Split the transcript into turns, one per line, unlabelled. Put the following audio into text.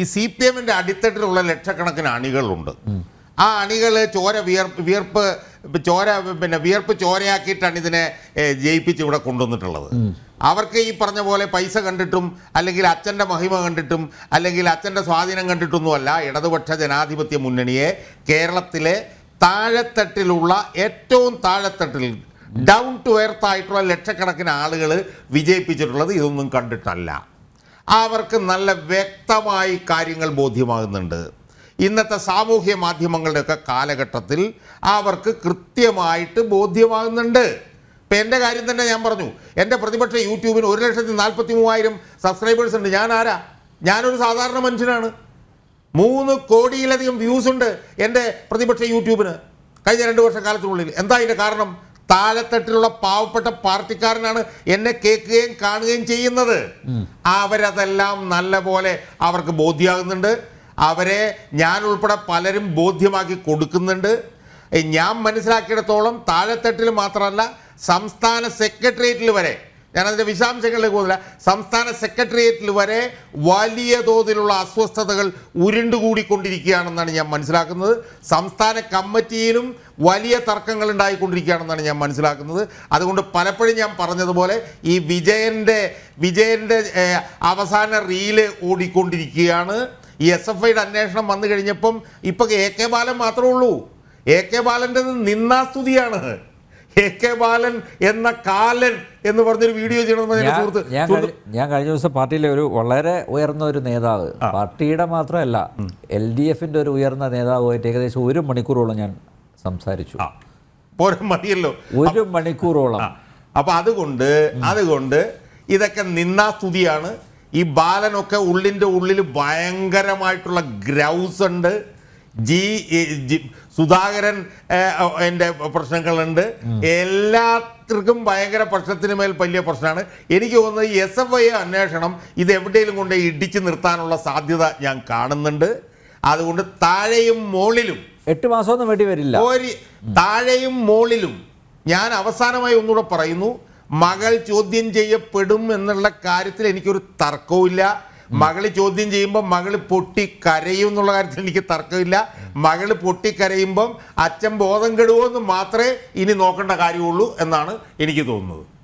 ഈ C P എമ്മിന്റെ അടിത്തട്ടിലുള്ള ലക്ഷക്കണക്കിന് അണികളുണ്ട്. ആ അണികൾ ചോര വിയർപ്പ് വിയർപ്പ് ചോര പിന്നെ വിയർപ്പ് ചോരയാക്കിയിട്ടാണ് ഇതിനെ ജയിപ്പിച്ച് ഇവിടെ കൊണ്ടുവന്നിട്ടുള്ളത്. അവർക്ക് ഈ പറഞ്ഞ പോലെ പൈസ കണ്ടിട്ടും അല്ലെങ്കിൽ അച്ഛന്റെ മഹിമ കണ്ടിട്ടും അല്ലെങ്കിൽ അച്ഛന്റെ സ്വാധീനം കണ്ടിട്ടൊന്നുമല്ല ഇടതുപക്ഷ ജനാധിപത്യ മുന്നണിയെ കേരളത്തിലെ താഴെത്തട്ടിലുള്ള ഏറ്റവും താഴെത്തട്ടിൽ ഡൗൺ ടു എർത്ത് ആയിട്ടുള്ള ലക്ഷക്കണക്കിന് ആളുകൾ വിജയിപ്പിച്ചിട്ടുള്ളത് ഇതൊന്നും കണ്ടിട്ടല്ല. അവർക്ക് നല്ല വ്യക്തമായി കാര്യങ്ങൾ ബോധ്യമാകുന്നുണ്ട്. ഇന്നത്തെ സാമൂഹ്യ മാധ്യമങ്ങളുടെയൊക്കെ കാലഘട്ടത്തിൽ അവർക്ക് കൃത്യമായിട്ട് ബോധ്യമാകുന്നുണ്ട്. ഇപ്പം എന്റെ കാര്യം തന്നെ ഞാൻ പറഞ്ഞു. എന്റെ പ്രതിപക്ഷ യൂട്യൂബിന് ഒരു ലക്ഷത്തി നാൽപ്പത്തി മൂവായിരം സബ്സ്ക്രൈബേഴ്സ് ഉണ്ട്. ഞാൻ ആരാ? ഞാനൊരു സാധാരണ മനുഷ്യനാണ്. മൂന്ന് കോടിയിലധികം വ്യൂസ് ഉണ്ട് എന്റെ പ്രതിപക്ഷ യൂട്യൂബിന്. കഴിഞ്ഞ രണ്ട് വർഷക്കാലത്തിനുള്ളിൽ. എന്താ അതിന്റെ കാരണം? താഴെത്തട്ടിലുള്ള പാവപ്പെട്ട പാർട്ടിക്കാരനാണ് എന്നെ കേൾക്കുകയും കാണുകയും ചെയ്യുന്നത്. അവരതെല്ലാം നല്ല പോലെ അവർക്ക് ബോധ്യമാകുന്നുണ്ട്. അവരെ ഞാൻ ഉൾപ്പെടെ പലരും ബോധ്യമാക്കി കൊടുക്കുന്നുണ്ട്. ഞാൻ മനസ്സിലാക്കിയിടത്തോളം താഴെത്തട്ടിൽ മാത്രമല്ല സംസ്ഥാന സെക്രട്ടേറിയറ്റിൽ വരെ ഞാനതിന്റെ വിശദാംശങ്ങളിലേക്ക് പോകുന്നില്ല. സംസ്ഥാന സെക്രട്ടേറിയറ്റിൽ വരെ വലിയ തോതിലുള്ള അസ്വസ്ഥതകൾ ഉരുണ്ടുകൂടിക്കൊണ്ടിരിക്കുകയാണെന്നാണ് ഞാൻ മനസ്സിലാക്കുന്നത്. സംസ്ഥാന കമ്മിറ്റിയിലും വലിയ തർക്കങ്ങൾ ഉണ്ടായിക്കൊണ്ടിരിക്കുകയാണെന്നാണ് ഞാൻ മനസ്സിലാക്കുന്നത്. അതുകൊണ്ട് പലപ്പോഴും ഞാൻ പറഞ്ഞതുപോലെ ഈ വിജയന്റെ വിജയന്റെ അവസാന റീൽ ഓടിക്കൊണ്ടിരിക്കുകയാണ്. ഈ എസ് എഫ് ഐയുടെ അന്വേഷണം വന്നു കഴിഞ്ഞപ്പം ഇപ്പം എ കെ ബാലൻ മാത്രമേ ഉള്ളൂ. എ കെ ബാലന്റെ നിന്നാസ്തുതിയാണ്. എ കെ ബാലൻ എന്ന കാലൻ എന്ന് പറഞ്ഞൊരു വീഡിയോ ചെയ്യണമെന്ന്
ഞാൻ കഴിഞ്ഞ- ദിവസം പാർട്ടിയിലെ ഒരു വളരെ ഉയർന്ന ഒരു നേതാവ് പാർട്ടിയുടെ മാത്രമല്ല എൽ ഡി എഫിന്റെ ഒരു ഉയർന്ന നേതാവുമായിട്ട് ഏകദേശം ഒരു മണിക്കൂറോളം ഞാൻ സംസാരിച്ചു.
മതിയല്ലോ.
ഒരു മണിക്കൂറോളം.
അപ്പൊ അതുകൊണ്ട് അതുകൊണ്ട് ഇതൊക്കെ നിന്നാ സ്തുതിയാണ്. ഈ ബാലനൊക്കെ ഉള്ളിന്റെ ഉള്ളിൽ ഭയങ്കരമായിട്ടുള്ള ഗ്രൗസ് ഉണ്ട് ജി സുധാകരൻ എന്റെ പ്രശ്നങ്ങളുണ്ട്. എല്ലാത്തിനും ഭയങ്കര പ്രശ്നത്തിന് മേൽ വലിയ പ്രശ്നമാണ്. എനിക്ക് തോന്നുന്നത് എസ് എഫ് ഐ അന്വേഷണം ഇത് എവിടെയെങ്കിലും കൊണ്ട് ഇടിച്ചു നിർത്താനുള്ള സാധ്യത ഞാൻ കാണുന്നുണ്ട്. അതുകൊണ്ട് താഴെയും മുകളിലും
എട്ട് മാസമൊന്നും വേണ്ടി വരില്ല.
ഒരു താഴെയും മുകളിലും ഞാൻ അവസാനമായി ഒന്നുകൂടെ പറയുന്നു. മകൾ ചോദ്യം ചെയ്യപ്പെടും എന്നുള്ള കാര്യത്തിൽ എനിക്കൊരു തർക്കവുമില്ല. മകൾ ചോദ്യം ചെയ്യുമ്പോൾ മകൾ പൊട്ടി കരയും എന്നുള്ള കാര്യത്തിൽ എനിക്ക് തർക്കമില്ല. മകൾ പൊട്ടി കരയുമ്പം അച്ഛൻ ബോധം കെടുവോ എന്ന് മാത്രമേ ഇനി നോക്കേണ്ട കാര്യമുള്ളൂ എന്നാണ് എനിക്ക് തോന്നുന്നത്.